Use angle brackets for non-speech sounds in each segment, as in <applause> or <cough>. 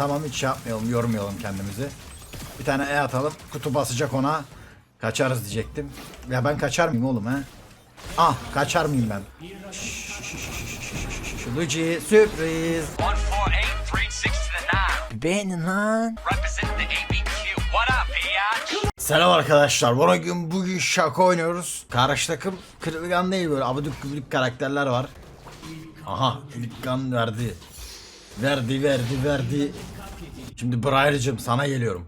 Tamam hiç şey yapmayalım, yormayalım kendimizi. Bir tane E atalım. Kutu basacak ona. Kaçarız diyecektim. Ya ben kaçar mıyım oğlum he? Ah kaçar mıyım ben? Luigi sürpriz. 148, 360 to the 9. Beğenin lan. Selam arkadaşlar. Bugün bugün şaka oynuyoruz. Karşı takım kırılgan değil böyle abidik gübilik karakterler var. Aha kan verdi. Verdi verdi verdi. Şimdi Briar'cığım sana geliyorum.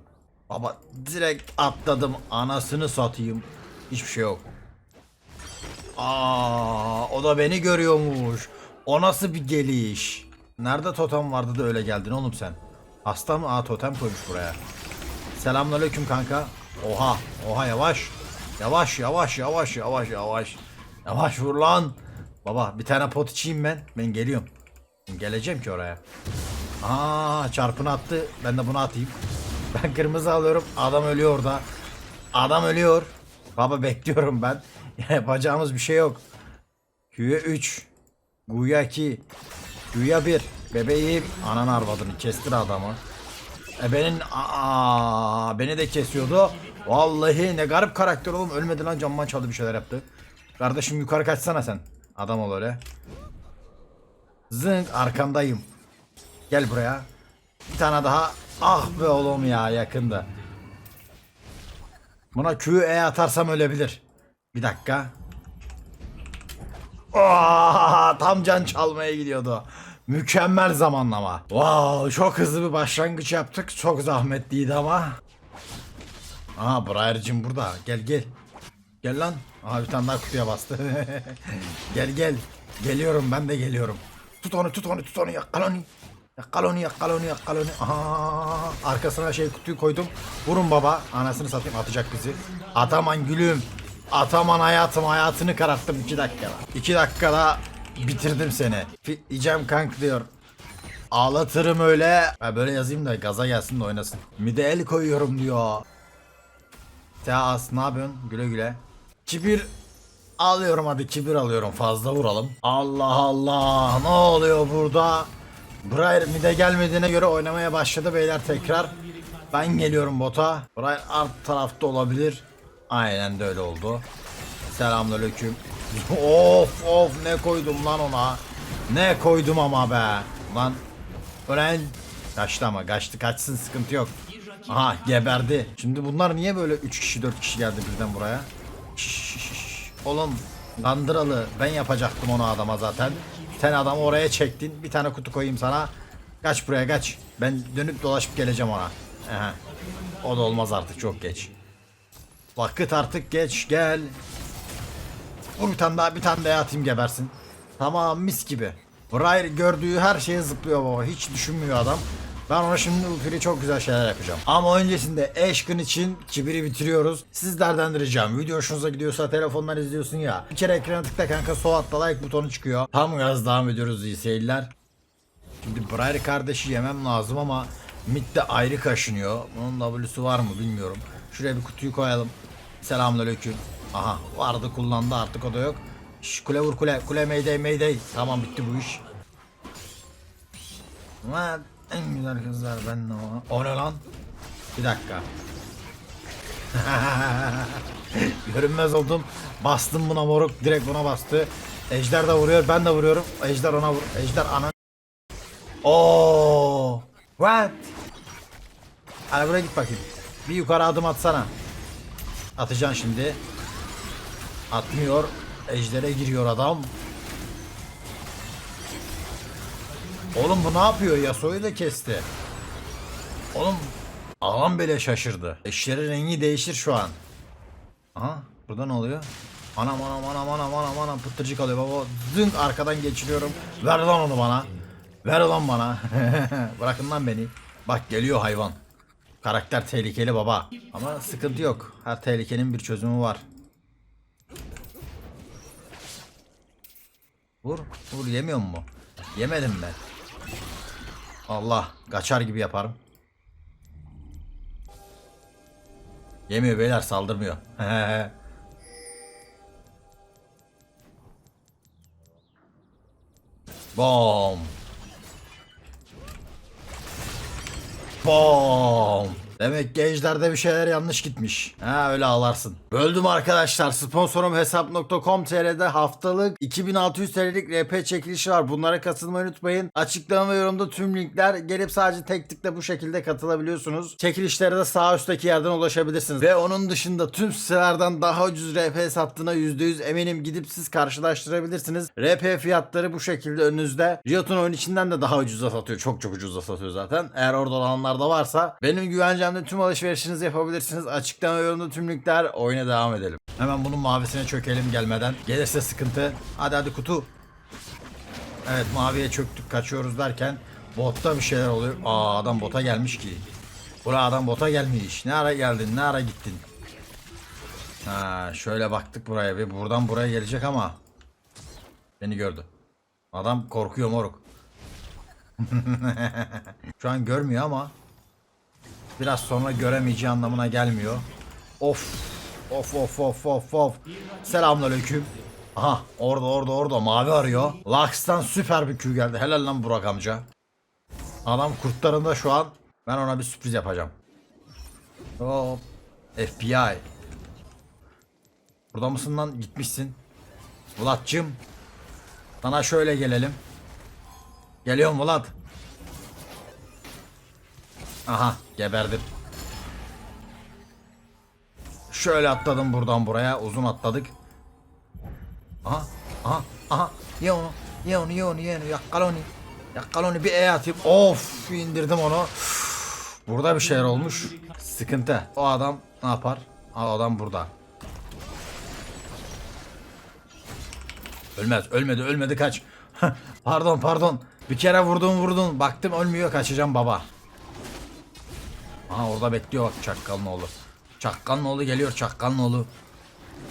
Baba direkt atladım anasını satayım. Hiçbir şey yok. Aa, o da beni görüyormuş. O nasıl bir geliş? Nerede totem vardı da öyle geldin oğlum sen? Hasta mı? Aa totem koymuş buraya. Selamünaleyküm kanka. Oha, oha yavaş. Yavaş, yavaş, yavaş, yavaş, yavaş. Yavaş vur lan. Baba bir tane pot içeyim ben. Ben geliyorum. Geleceğim ki oraya. Aa çarpını attı. Ben de bunu atayım. Ben kırmızı alıyorum. Adam ölüyor orada. Adam ölüyor. Baba bekliyorum ben. <laughs> Yapacağımız bir şey yok. Q'ya 3. Guya 2. Q'ya 1. Bebeğim. Anan arvadını kestir adamı. E benim aa beni de kesiyordu. Vallahi ne garip karakter oğlum ölmedi lan camman çaldı bir şeyler yaptı. Kardeşim yukarı kaçsana sen. Adam ol öyle. Zınk arkandayım. Gel buraya. Bir tane daha. Ah be oğlum ya yakında. Buna QE atarsam ölebilir. Bir dakika. Aa, tam can çalmaya gidiyordu. Mükemmel zamanlama. Wow, çok hızlı bir başlangıç yaptık. Çok zahmetliydi ama. Aha Briar'cığım burada. Gel gel. Gel lan. Aha bir tane daha kutuya bastı. <laughs> gel gel. Geliyorum ben de geliyorum. Tut onu tut onu tut onu yakal onu. Yakal onu yakal onu yakal onu. Aha, arkasına şey kutuyu koydum. Vurun baba. Anasını satayım atacak bizi. Ataman gülüm. Ataman hayatım hayatını kararttım 2 dakikada. 2 dakikada bitirdim seni. Fitleyeceğim kank diyor. Ağlatırım öyle. Ha böyle yazayım da gaza gelsin de oynasın. Mide el koyuyorum diyor. Teas ne yapıyorsun? Güle güle. Kibir alıyorum hadi kibir alıyorum fazla vuralım. Allah Allah ne oluyor burada? Brian mide gelmediğine göre oynamaya başladı beyler tekrar. Ben geliyorum bota. Brian alt tarafta olabilir. Aynen de öyle oldu. Selamünaleyküm. <laughs> of of ne koydum lan ona. Ne koydum ama be. Lan ölen kaçtı ama kaçtı kaçsın sıkıntı yok. Aha geberdi. Şimdi bunlar niye böyle 3 kişi 4 kişi geldi birden buraya? Şşş, Oğlum kandıralı ben yapacaktım onu adama zaten. Sen adamı oraya çektin. Bir tane kutu koyayım sana. Kaç buraya kaç. Ben dönüp dolaşıp geleceğim ona. Aha. O da olmaz artık çok geç. Vakit artık geç gel. Vur bir tane daha bir tane daha atayım gebersin. Tamam mis gibi. Briar gördüğü her şeye zıplıyor baba. Hiç düşünmüyor adam. Ben ona şimdi Ulfili çok güzel şeyler yapacağım. Ama öncesinde Ashkin için kibiri bitiriyoruz. Sizlerden de ricam. Video hoşunuza gidiyorsa telefondan izliyorsun ya. Bir kere ekrana tıkla kanka sol altta like butonu çıkıyor. Tam gaz devam ediyoruz iyi seyirler. Şimdi Briar kardeşi yemem lazım ama midde ayrı kaşınıyor. Bunun W'su var mı bilmiyorum. Şuraya bir kutuyu koyalım. Selamünaleyküm. Aha vardı kullandı artık o da yok. Şş, kule vur kule. Kule mayday mayday. Tamam bitti bu iş. Lan en güzel kızlar ben de o. O ne lan? Bir dakika. <laughs> Görünmez oldum. Bastım buna moruk. Direkt buna bastı. Ejder de vuruyor. Ben de vuruyorum. Ejder ona vur. Ejder ana. Oo. What? Hadi buraya git bakayım. Bir yukarı adım atsana. Atacaksın şimdi. Atmıyor. Ejder'e giriyor adam. Oğlum bu ne yapıyor? Yasuo'yu da kesti. Oğlum ağam bile şaşırdı. Eşlerin rengi değişir şu an. Aha burada ne oluyor? Anam anam anam anam anam anam pıtırcık alıyor baba. Zınk arkadan geçiriyorum. Ver lan onu bana. Ver lan bana. <laughs> Bırakın lan beni. Bak geliyor hayvan. Karakter tehlikeli baba. Ama sıkıntı yok. Her tehlikenin bir çözümü var. Vur. Vur yemiyor mu? Yemedim ben. Allah. Kaçar gibi yaparım. Yemiyor beyler saldırmıyor. <laughs> Bom. Bom. Demek ki Ejder'de bir şeyler yanlış gitmiş. Ha öyle ağlarsın. Böldüm arkadaşlar. Sponsorum hesap.com.tr'de haftalık 2600 TL'lik RP çekilişi var. Bunlara katılmayı unutmayın. Açıklama ve yorumda tüm linkler gelip sadece tek tıkla bu şekilde katılabiliyorsunuz. Çekilişlere de sağ üstteki yerden ulaşabilirsiniz. Ve onun dışında tüm sitelerden daha ucuz RP sattığına %100 eminim gidip siz karşılaştırabilirsiniz. RP fiyatları bu şekilde önünüzde. Riot'un oyun içinden de daha ucuza satıyor. Çok çok ucuza satıyor zaten. Eğer orada olanlar da varsa benim güvencemde tüm alışverişinizi yapabilirsiniz. Açıklama yorumda tüm linkler oyuna devam edelim. Hemen bunun mavisine çökelim gelmeden. Gelirse sıkıntı. Hadi hadi kutu. Evet maviye çöktük kaçıyoruz derken botta bir şeyler oluyor. Aa adam bota gelmiş ki. Buraya adam bota gelmiş. Ne ara geldin ne ara gittin. Ha şöyle baktık buraya bir buradan buraya gelecek ama beni gördü. Adam korkuyor moruk. <laughs> Şu an görmüyor ama biraz sonra göremeyeceği anlamına gelmiyor. Of. Of of of of of. Selamünaleyküm. Aha orada orada orada mavi arıyor. Lux'tan süper bir Q geldi. Helal lan Burak amca. Adam kurtlarında şu an. Ben ona bir sürpriz yapacağım. Hop. FBI. Burada mısın lan? Gitmişsin. Bulat'cığım. Sana şöyle gelelim. Geliyorum Bulat. Aha geberdim. Şöyle atladım buradan buraya. Uzun atladık. Aha aha aha. Ye onu. Ye onu ye onu ye onu. Yakkal onu. Yakkal onu bir E atayım. Of indirdim onu. Burada bir şeyler olmuş. Sıkıntı. O adam ne yapar? O adam burada. Ölmez ölmedi ölmedi kaç. <laughs> pardon pardon. Bir kere vurdun vurdun. Baktım ölmüyor kaçacağım baba. Aha orada bekliyor bak çakkalın oğlu. Çakkalın oğlu geliyor çakkalın oğlu.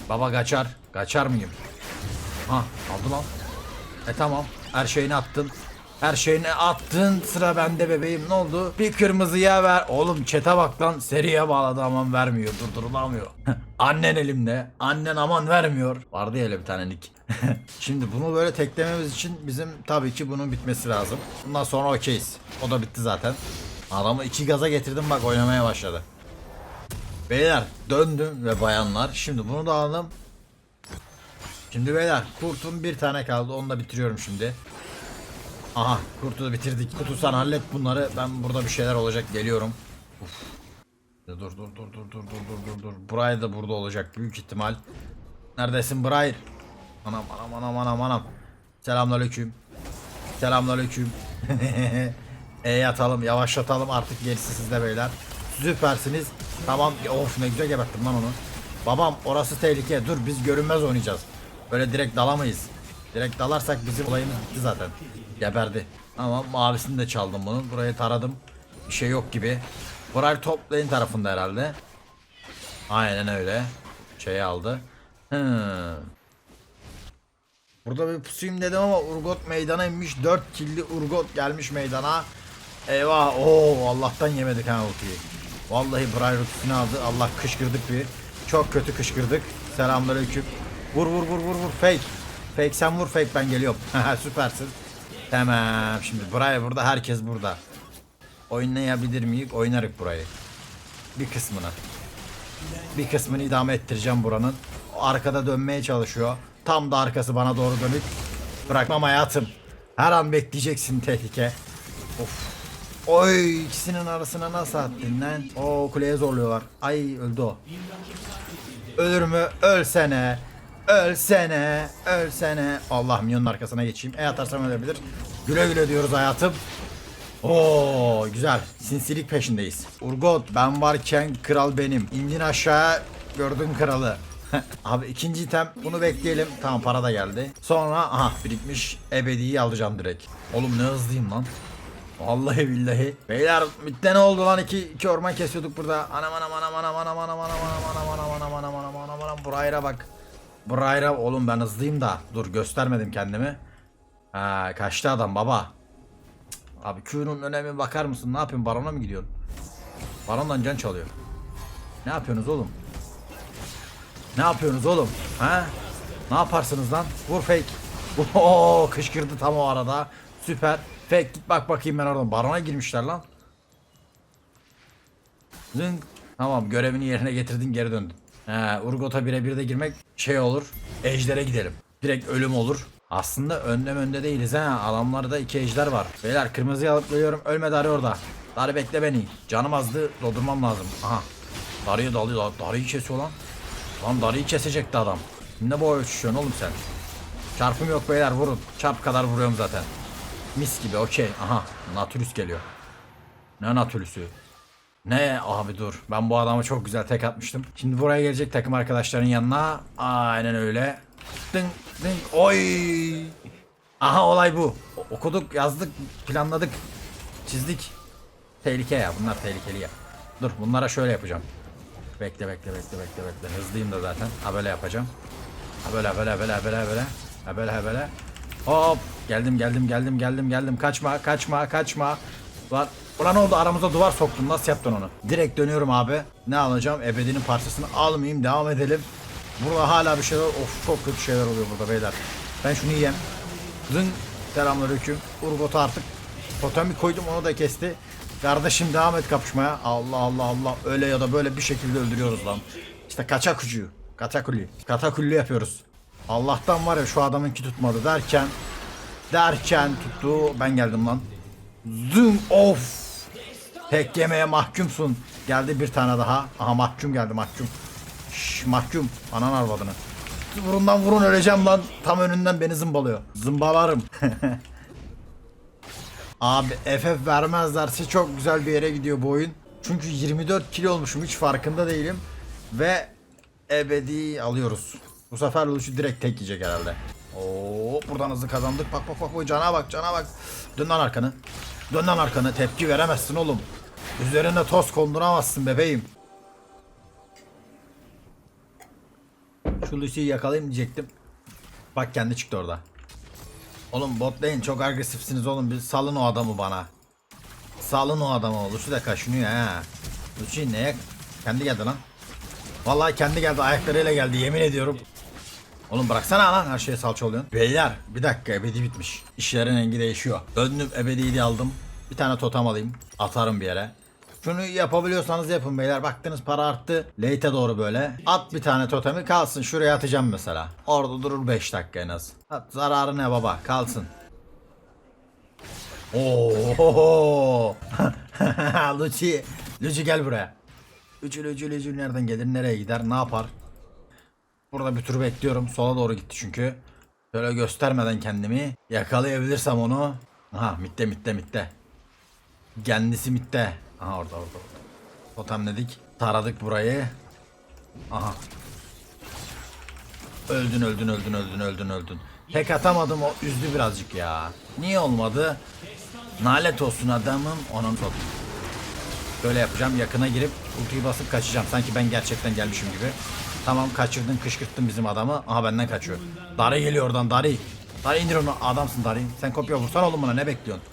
Baba kaçar. Kaçar mıyım? Ha aldı lan. E tamam. Her şeyini attın. Her şeyini attın. Sıra bende bebeğim. Ne oldu? Bir kırmızıya ver. Oğlum çete bak lan. Seriye bağladı aman vermiyor. Durdurulamıyor. <laughs> Annen elimde. Annen aman vermiyor. Vardı ya öyle bir tane nick. <laughs> Şimdi bunu böyle teklememiz için bizim tabii ki bunun bitmesi lazım. Bundan sonra okeyiz. O da bitti zaten. Adamı iki gaza getirdim bak oynamaya başladı. Beyler döndüm ve bayanlar. Şimdi bunu da alalım. Şimdi beyler kurtun bir tane kaldı. Onu da bitiriyorum şimdi. Aha kurtu bitirdik. Kutu sen hallet bunları. Ben burada bir şeyler olacak geliyorum. Uf. Dur dur dur dur dur dur dur dur dur. Brian da burada olacak büyük ihtimal. Neredesin Brian? Anam anam anam anam anam. Selamünaleyküm. Selamünaleyküm. <laughs> E atalım yavaşlatalım artık gerisi sizde beyler. Süpersiniz. Tamam of ne güzel geberttim lan onu. Babam orası tehlike dur biz görünmez oynayacağız. Böyle direkt dalamayız. Direkt dalarsak bizim olayımız bitti zaten. Geberdi. Ama mavisini de çaldım bunun. Burayı taradım. Bir şey yok gibi. Burayı top lane tarafında herhalde. Aynen öyle. Şeyi aldı. Hmm. Burada bir pusuyum dedim ama Urgot meydana inmiş. 4 killi Urgot gelmiş meydana. Eyvah. Oo Allah'tan yemedik ha ultiyi. Vallahi Briar ultisini aldı. Allah kışkırdık bir. Çok kötü kışkırdık. Selamünaleyküm. Vur vur vur vur vur. Fake. Fake sen vur fake ben geliyorum. <laughs> Süpersin. Tamam. Şimdi Briar burada herkes burada. Oynayabilir miyiz? Oynarık burayı. Bir kısmını. Bir kısmını idame ettireceğim buranın. Arkada dönmeye çalışıyor. Tam da arkası bana doğru dönük. Bırakmam hayatım. Her an bekleyeceksin tehlike. Of. Oy ikisinin arasına nasıl attın lan? O kuleye zorluyorlar. Ay öldü o. Ölür mü? Ölsene. Ölsene. Ölsene. Allah milyonun arkasına geçeyim. E atarsam ölebilir. Güle güle diyoruz hayatım. Oo güzel. Sinsilik peşindeyiz. Urgot ben varken kral benim. İndin aşağı gördün kralı. <laughs> Abi ikinci item bunu bekleyelim. Tamam para da geldi. Sonra aha birikmiş ebediyi alacağım direkt. Oğlum ne hızlıyım lan. Vallahi billahi. Beyler mitte ne oldu lan iki, iki orman kesiyorduk burada. Anam anam anam anam anam anam anam anam anam anam anam anam anam anam anam Burayra bak. Burayra oğlum ben hızlıyım da. Dur göstermedim kendimi. Ha kaçtı adam baba. Abi Q'nun önemi bakar mısın? Ne yapıyorsun? Barona mı gidiyorsun? Barondan can çalıyor. Ne yapıyorsunuz oğlum? Ne yapıyorsunuz oğlum? Ha? Ne yaparsınız lan? Vur fake. Oo kışkırdı tam o arada. Süper. Fake git bak bakayım ben oradan. Barona girmişler lan. Zınk. Tamam görevini yerine getirdin geri döndün. He, Urgot'a birebir de girmek şey olur. Ejder'e gidelim. Direkt ölüm olur. Aslında önde önde değiliz ha. Adamlarda iki ejder var. Beyler kırmızıyı alıp geliyorum. Ölme Dari orada. Dari bekle beni. Canım azdı. Doldurmam lazım. Aha. Dari'yi dalıyor. Dari'yi kesiyor lan. Lan Dari'yi kesecekti adam. Ne boy uçuşuyorsun oğlum sen? Çarpım yok beyler vurun. Çarp kadar vuruyorum zaten. Mis gibi okey. Aha. Natürüs geliyor. Ne Natürüs'ü? Ne abi dur. Ben bu adama çok güzel tek atmıştım. Şimdi buraya gelecek takım arkadaşların yanına. Aynen öyle. Dın dın oy. Aha olay bu. O- okuduk, yazdık, planladık, çizdik. Tehlike ya. Bunlar tehlikeli ya. Dur bunlara şöyle yapacağım. Bekle bekle bekle bekle bekle. Hızlıyım da zaten. Ha böyle yapacağım. Ha böyle böyle böyle böyle böyle. Ha böyle ha böyle. Hop. Geldim geldim geldim geldim geldim. Kaçma kaçma kaçma. Var. Ulan oldu aramıza duvar soktun. Nasıl yaptın onu? Direkt dönüyorum abi. Ne alacağım? Ebedinin parçasını almayayım. Devam edelim. Burada hala bir şeyler. Of çok kötü şeyler oluyor burada beyler. Ben şunu yiyeyim. Zın. Selamünaleyküm. Urgot'u artık totemi koydum onu da kesti. Kardeşim devam et kapışmaya. Allah Allah Allah. Öyle ya da böyle bir şekilde öldürüyoruz lan. İşte kaçak ucuyu. Katakulli. Katakulli yapıyoruz. Allah'tan var ya şu adamınki tutmadı derken derken tuttu. Ben geldim lan. Zoom of. Tek yemeye mahkumsun. Geldi bir tane daha. Aha mahkum geldi mahkum. Şş, mahkum. Anan arvadını. Vurundan vurun öleceğim lan. Tam önünden beni zımbalıyor. Zımbalarım. <laughs> Abi FF vermezlerse çok güzel bir yere gidiyor bu oyun. Çünkü 24 kilo olmuşum hiç farkında değilim. Ve ebedi alıyoruz. Bu sefer Lucio direkt tek yiyecek herhalde. Oo buradan hızlı kazandık. Bak bak bak cana bak cana bak. Dön lan arkanı. Dön lan arkanı. Tepki veremezsin oğlum. Üzerine toz konduramazsın bebeğim. Şu Lucio'yu yakalayayım diyecektim. Bak kendi çıktı orada. Oğlum bot lane çok agresifsiniz oğlum. Bir salın o adamı bana. Salın o adamı. Lucy de kaşınıyor ha. Lucy neye? Kendi geldi lan. Vallahi kendi geldi ayaklarıyla geldi yemin ediyorum. Oğlum bıraksana lan her şeye salça oluyorsun. Beyler bir dakika ebedi bitmiş. İşlerin rengi değişiyor. Döndüm ebediyi de aldım. Bir tane totem alayım. Atarım bir yere. Şunu yapabiliyorsanız yapın beyler. Baktınız para arttı. Late'e doğru böyle. At bir tane totemi kalsın. Şuraya atacağım mesela. Orada durur 5 dakika en az. At zararı ne baba kalsın. Oo. <laughs> Lucy. Lucy gel buraya. Lucy Lucy Lucy nereden gelir nereye gider ne yapar? Burada bir tur bekliyorum. Sola doğru gitti çünkü. Böyle göstermeden kendimi yakalayabilirsem onu. Aha mitte mitte mitte. Kendisi mitte. Aha orada orada orada. Totemledik. Taradık burayı. Aha. Öldün öldün öldün öldün öldün öldün. Tek atamadım o üzdü birazcık ya. Niye olmadı? Nalet olsun adamım onun top. Böyle yapacağım yakına girip ultiyi basıp kaçacağım. Sanki ben gerçekten gelmişim gibi. Tamam kaçırdın kışkırttın bizim adamı. Aha benden kaçıyor. Dari geliyor oradan Dari. Dari indir onu adamsın Dari. Sen kopya vursan oğlum bana ne bekliyorsun?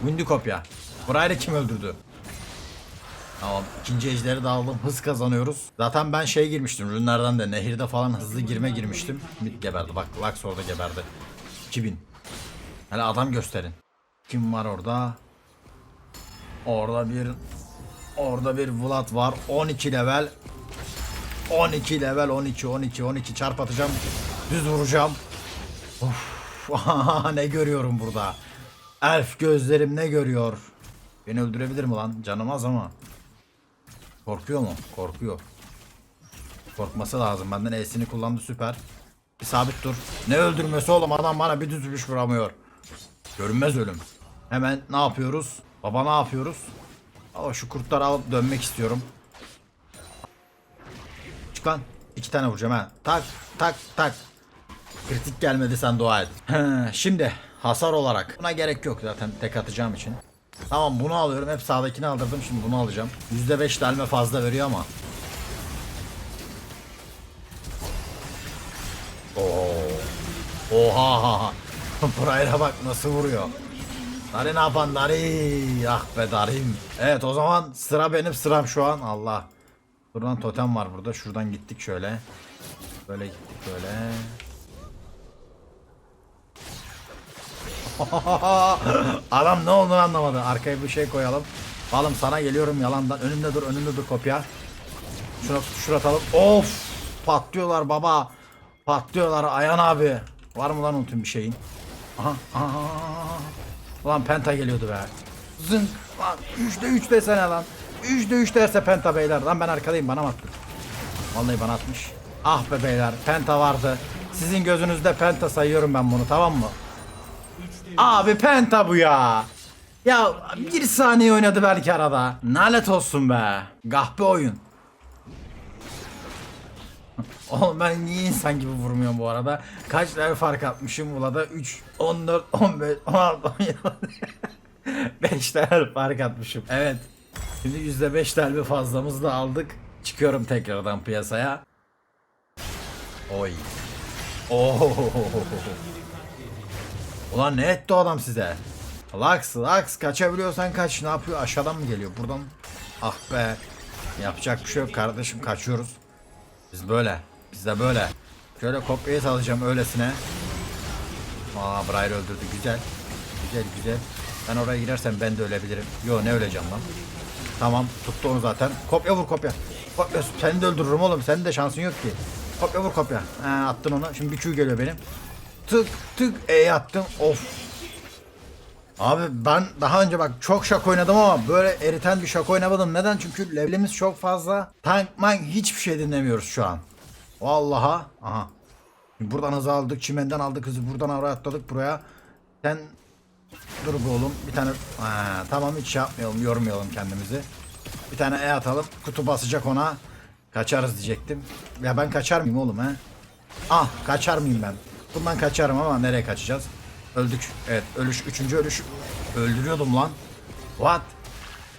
Windy kopya. Burayı kim öldürdü? Tamam ikinci ejderi de aldım hız kazanıyoruz. Zaten ben şey girmiştim ürünlerden de nehirde falan hızlı girme girmiştim. Geberdi bak Lux orada geberdi. 2000. Hele adam gösterin. Kim var orada? Orada bir Orada bir Vlad var 12 level 12 level 12 12 12 çarp atacağım düz vuracağım. Of <laughs> ne görüyorum burada? Elf gözlerim ne görüyor? Beni öldürebilir mi lan? Canım az ama. Korkuyor mu? Korkuyor. Korkması lazım. Benden E'sini kullandı süper. Bir sabit dur. Ne öldürmesi oğlum? Adam bana bir düzülüş vuramıyor. Görünmez ölüm. Hemen ne yapıyoruz? Baba ne yapıyoruz? Ama şu kurtları alıp dönmek istiyorum Lan. İki tane vuracağım ha. Tak tak tak. Kritik gelmedi sen dua et. Şimdi hasar olarak. Buna gerek yok zaten tek atacağım için. Tamam bunu alıyorum. Hep sağdakini aldırdım. Şimdi bunu alacağım. %5 delme fazla veriyor ama. Oo. Oha ha ha. <laughs> Buraya bak nasıl vuruyor. Dari ne yapan Dari? Ah be Darim. Evet o zaman sıra benim sıram şu an. Allah. Buradan totem var burada. Şuradan gittik şöyle. Böyle gittik böyle. <laughs> Adam ne olduğunu anlamadı. Arkaya bir şey koyalım. Balım sana geliyorum yalandan. Önümde dur önümde dur kopya. Şuna şura atalım. Of patlıyorlar baba. Patlıyorlar Ayhan abi. Var mı lan unutun bir şeyin? Aha, aha. Ulan penta geliyordu be. Zınk. Lan 3'te 3 desene lan. 3'te 3 derse penta beyler. Lan ben arkadayım bana mı attın? Vallahi bana atmış. Ah be beyler penta vardı. Sizin gözünüzde penta sayıyorum ben bunu tamam mı? Abi penta bu ya. Ya bir saniye oynadı belki arada. Nalet olsun be. Gahpe oyun. <laughs> Oğlum ben niye insan gibi vurmuyorum bu arada? Kaç tane fark atmışım Ula'da? 3, 14, 15, 16, 17. 5 tane fark atmışım. Evet. Şimdi %5 tane fazlamızı da aldık. Çıkıyorum tekrardan piyasaya. Oy. Oo. Ulan ne etti adam size? Lux, Lux kaçabiliyorsan kaç. Ne yapıyor? Aşağıdan mı geliyor? Buradan. Ah be. Yapacak bir şey yok kardeşim. Kaçıyoruz. Biz böyle. Biz de böyle. Şöyle kopyayı salacağım öylesine. Aa Briar öldürdü. Güzel. Güzel güzel. Ben oraya girersem ben de ölebilirim. Yo ne öleceğim lan. Tamam tuttu onu zaten. Kopya vur kopya. Kopya seni de öldürürüm oğlum. Senin de şansın yok ki. Kopya vur kopya. He, attın onu. Şimdi bir Q geliyor benim. Tık tık E attım. Of. Abi ben daha önce bak çok şak oynadım ama böyle eriten bir şak oynamadım. Neden? Çünkü levelimiz çok fazla. Tank mank hiçbir şey dinlemiyoruz şu an. Vallaha. Aha. Buradan hızı aldık. Çimenden aldık hızı. Buradan oraya atladık buraya. Sen dur bu oğlum. Bir tane ha, tamam hiç şey yapmayalım. Yormayalım kendimizi. Bir tane E atalım. Kutu basacak ona. Kaçarız diyecektim. Ya ben kaçar mıyım oğlum he? Ah kaçar mıyım ben? Bundan kaçarım ama nereye kaçacağız? Öldük. Evet ölüş. Üçüncü ölüş. Öldürüyordum lan. What?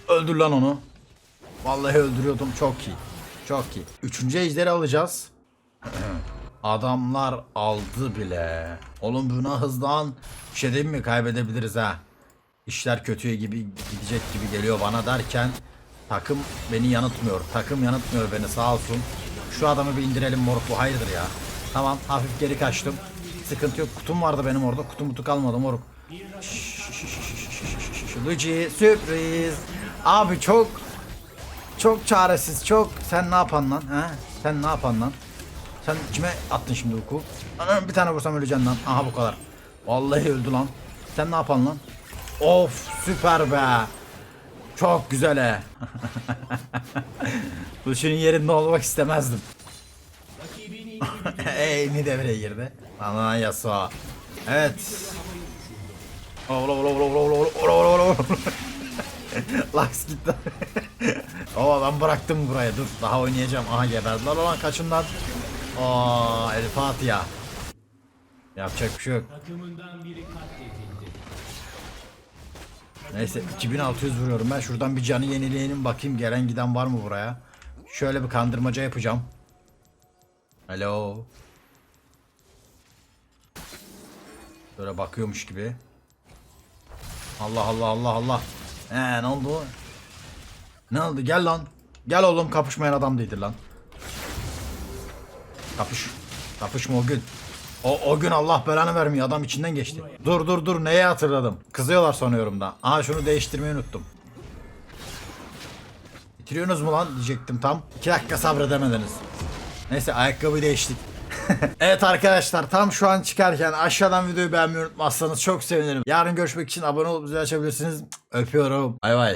Öldür lan onu. Vallahi öldürüyordum. Çok iyi. Çok iyi. Üçüncü ejderi alacağız. Adamlar aldı bile. Oğlum buna hızlan. Bir şey diyeyim mi? Kaybedebiliriz ha. İşler kötüye gibi gidecek gibi geliyor bana derken takım beni yanıtmıyor. Takım yanıtmıyor beni sağ olsun. Şu adamı bir indirelim moruk bu hayırdır ya. Tamam hafif geri kaçtım. Sıkıntı yok. Kutum vardı benim orada. Kutum kutu kalmadı moruk. Luigi sürpriz. Abi çok çok çaresiz çok. Sen ne yapan lan? He? Sen ne yapan lan? Sen kime attın şimdi? Anam bir tane vursam öleceksin lan. Aha bu kadar. Vallahi öldü lan. Sen ne yapan lan? Of süper be. Çok güzel he. <laughs> Luci'nin yerinde olmak istemezdim. <laughs> Ey mi devreye girdi? Lan Yasuo. Evet. Ola ola ola ola ola ola ola ola ola Lux <laughs> gitti. Oo ben bıraktım buraya dur daha oynayacağım. Aha geberdiler lan kaçın lan. Aa El Fatiha. Yapacak bir şey yok. Neyse 2600 vuruyorum ben. Şuradan bir canı yenileyelim bakayım gelen giden var mı buraya. Şöyle bir kandırmaca yapacağım. Alo. Böyle bakıyormuş gibi. Allah Allah Allah Allah. Ee ne oldu? Ne oldu? Gel lan. Gel oğlum kapışmayan adam değildir lan. Kapış. Kapışma o gün. O, o gün Allah belanı vermiyor adam içinden geçti. Dur dur dur neye hatırladım. Kızıyorlar sonra yorumda. Aa şunu değiştirmeyi unuttum. Bitiriyorsunuz mu lan diyecektim tam. 2 dakika sabredemediniz. Neyse ayakkabıyı değiştik. <laughs> evet arkadaşlar tam şu an çıkarken aşağıdan videoyu beğenmeyi unutmazsanız çok sevinirim. Yarın görüşmek için abone olup bizi açabilirsiniz. Öpüyorum. Bay bay.